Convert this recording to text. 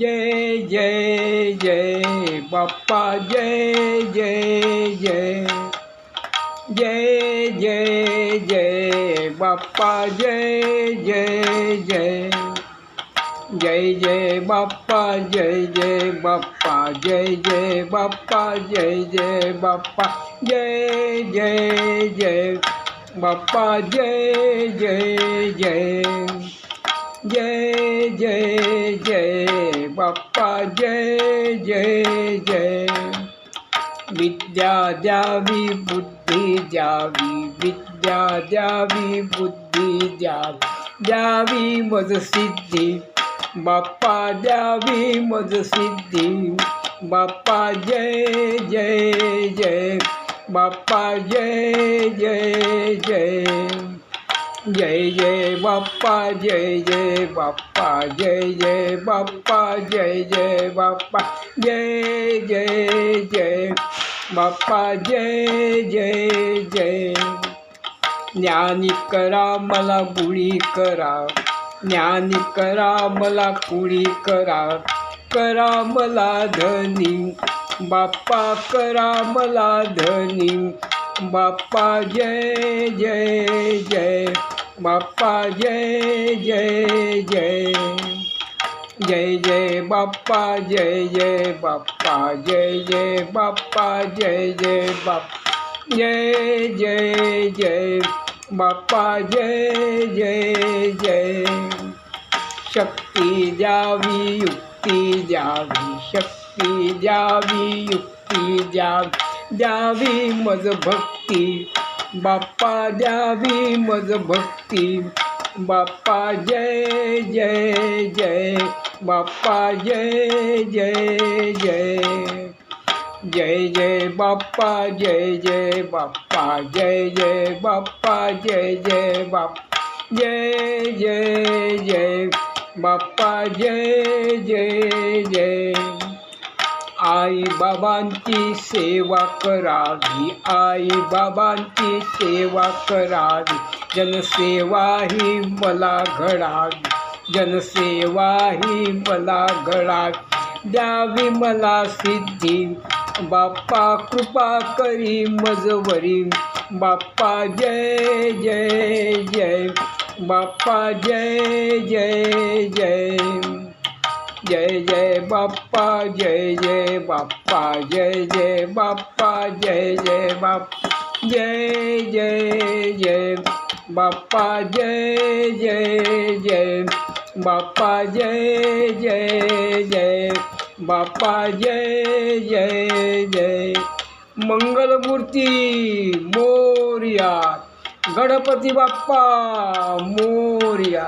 जय जय जय बाप्पा जय जय जय जय जय जय बाप्पा जय जय जय जय जय बाप्पा जय जय बाप्पा जय जय बाप्पा जय जय बाप्पा जय जय जय बाप्पा जय जय जय जय जय जय ಬಪ್ಪ ಜಯ ಜಯ ಜಯ ವಿದ್ಯಾ ಜಾವಿ ಬುದ್ಧಿ ಜಾವಿ ವಿದ್ಯಾ ಜಾವಿ ಬುದ್ಧಿ ಜಾವಿ ಜಾವಿ ಮಧುಸಿದ್ಧಿ ಬಪ್ಪ ಜಾವಿ ಮಧುಸಿದ್ಧಿ ಬಪ್ಪ ಜಯ ಜಯ ಜಯ ಬಪ್ಪ ಜಯ ಜಯ ಜಯ जय जय बाप्पा जय जय बाप्पा जय जय बाप्पा जय जय बाप्पा जय जय जय बाप्पा जय जय जय। ज्ञानी करा मला गुळी करा. ज्ञानी करा मला कुळी करा. करा मला धनी. बाप्पा करा मला धनी. बाप्पा जय जय बाप्पा जय जय जय. जय जय बाप्पा जय जय बाप्पा. जय जय बाप्पा जय जय बाप जय जय जय बाप्पा जय जय जय. शक्ती द्यावी युक्ती द्यावी. शक्ती द्यावी युक्ती द्यावी. द्यावी मज भक्ती બાપા જાવી મજ ભક્તિ બાપા જય જય જય બાપા જય જય જય જય જય બાપા જય જય બાપા જય જય બાપા જય જય બાપ જય જય જય બાપા જય જય જય आई बाबांची सेवा करावी. आई बाबांची सेवा करावी. जनसेवा ही मला घडावी. जनसेवा ही मला घडावी. द्यावी मला सिद्धी. बाप्पा कृपा करी मजवरी. बाप्पा जय जय जय. बाप्पा जय जय जय. जय जय बाप्पा जय जय बाप्पा जय जय बाप्पा जय जय बाप जय जय जय बाप्पा जय जय जय बाप्पा जय जय जय बाप्पा जय जय जय मंगलमूर्ती मोर्या गणपती बाप्पा मोर्या